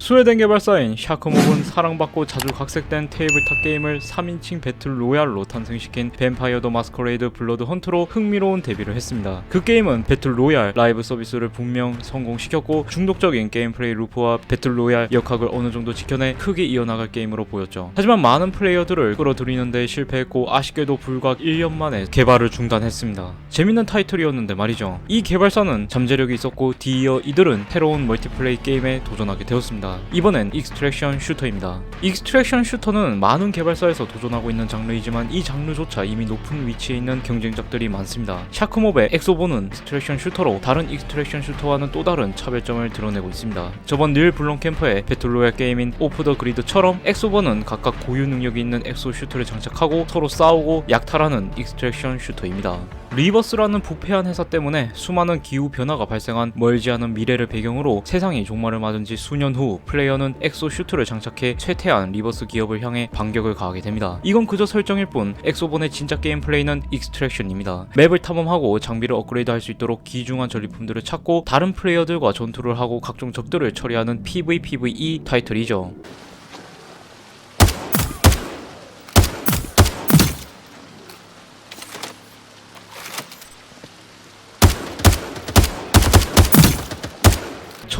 스웨덴 개발사인 샤크몹은 사랑받고 자주 각색된 테이블탑 게임을 3인칭 배틀 로얄로 탄생시킨 뱀파이어 더 마스커레이드 블러드 헌트로 흥미로운 데뷔를 했습니다. 그 게임은 배틀 로얄 라이브 서비스를 분명 성공시켰고 중독적인 게임 플레이 루프와 배틀 로얄 역학을 어느 정도 지켜내 크게 이어나갈 게임으로 보였죠. 하지만 많은 플레이어들을 끌어들이는데 실패했고 아쉽게도 불과 1년 만에 개발을 중단했습니다. 재밌는 타이틀이었는데 말이죠. 이 개발사는 잠재력이 있었고 뒤이어 이들은 새로운 멀티플레이 게임에 도전하게 되었습니다. 이번엔 익스트랙션 슈터입니다. 익스트랙션 슈터는 많은 개발사에서 도전하고 있는 장르이지만 이 장르조차 이미 높은 위치에 있는 경쟁작들이 많습니다. 샤크몹의 엑소보는 익스트랙션 슈터로 다른 익스트랙션 슈터와는 또 다른 차별점을 드러내고 있습니다. 저번 닐 블론 캠퍼의 배틀로얄 게임인 오프 더 그리드처럼 엑소보는 각각 고유 능력이 있는 엑소 슈터를 장착하고 서로 싸우고 약탈하는 익스트랙션 슈터입니다. 리버스라는 부패한 회사 때문에 수많은 기후 변화가 발생한 멀지 않은 미래를 배경으로 세상이 종말을 맞은 지 수년 후 플레이어는 엑소 슈트를 장착해 쇠퇴한 리버스 기업을 향해 반격을 가하게 됩니다. 이건 그저 설정일 뿐 엑소본의 진짜 게임 플레이는 익스트랙션입니다. 맵을 탐험하고 장비를 업그레이드 할 수 있도록 귀중한 전리품들을 찾고 다른 플레이어들과 전투를 하고 각종 적들을 처리하는 PVPVE 타이틀이죠.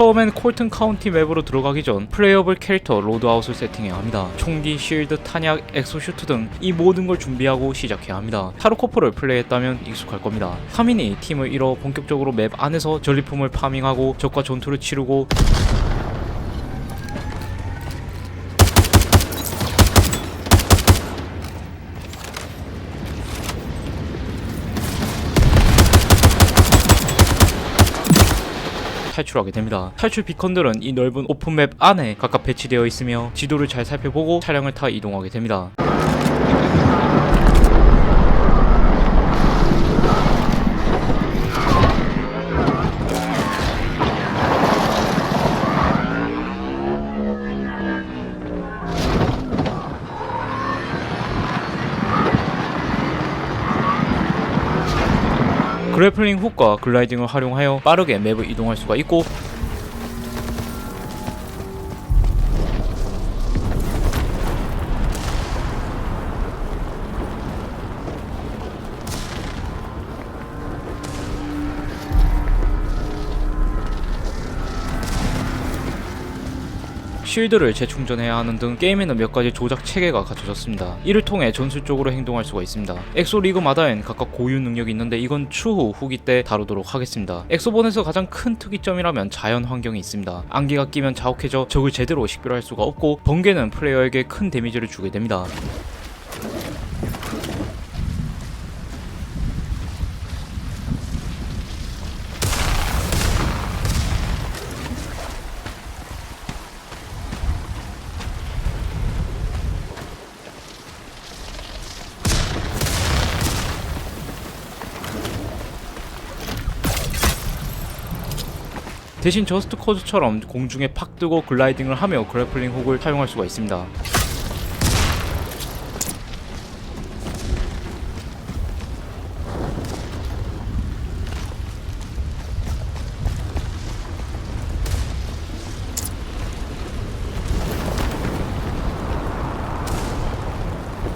처음엔 콜튼 카운티 맵으로 들어가기 전 플레이어블 캐릭터 로드아웃을 세팅해야 합니다. 총기, 실드, 탄약, 엑소슈트 등 이 모든 걸 준비하고 시작해야 합니다. 타르코프를 플레이했다면 익숙할 겁니다. 3인이 팀을 이뤄 본격적으로 맵 안에서 전리품을 파밍하고 적과 전투를 치르고 탈출하게 됩니다. 탈출 비컨들은 이 넓은 오픈맵 안에 각각 배치되어 있으며 지도를 잘 살펴보고 차량을 타 이동하게 됩니다. 그래플링 훅과 글라이딩을 활용하여 빠르게 맵을 이동할 수가 있고 쉴드를 재충전해야 하는 등 게임에는 몇 가지 조작 체계가 갖춰졌습니다. 이를 통해 전술적으로 행동할 수가 있습니다. 엑소 리그마다엔 각각 고유 능력이 있는데 이건 추후 후기 때 다루도록 하겠습니다. 엑소본에서 가장 큰 특이점이라면 자연 환경이 있습니다. 안개가 끼면 자욱해져 적을 제대로 식별할 수가 없고 번개는 플레이어에게 큰 데미지를 주게 됩니다. 대신 저스트 코즈처럼 공중에 팍 뜨고 글라이딩을 하며 그래플링 훅을 사용할 수가 있습니다.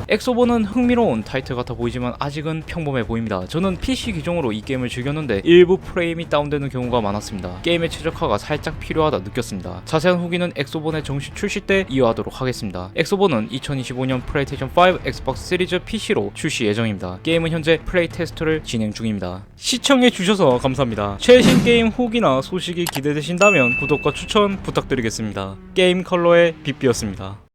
엑소보는 흥미로운 타이틀 같아 보이지만 아직은 평범해 보입니다. 저는 PC 기종으로 이 게임을 즐겼는데 일부 프레임이 다운되는 경우가 많았습니다. 게임의 최적화가 살짝 필요하다 느꼈습니다. 자세한 후기는 엑소본의 정식 출시 때 이어하도록 하겠습니다. 엑소본은 2025년 플레이스테이션 5, 엑스박스 시리즈 PC로 출시 예정입니다. 게임은 현재 플레이 테스트를 진행 중입니다. 시청해 주셔서 감사합니다. 최신 게임 후기나 소식이 기대되신다면 구독과 추천 부탁드리겠습니다. 게임 컬러의 빗비였습니다.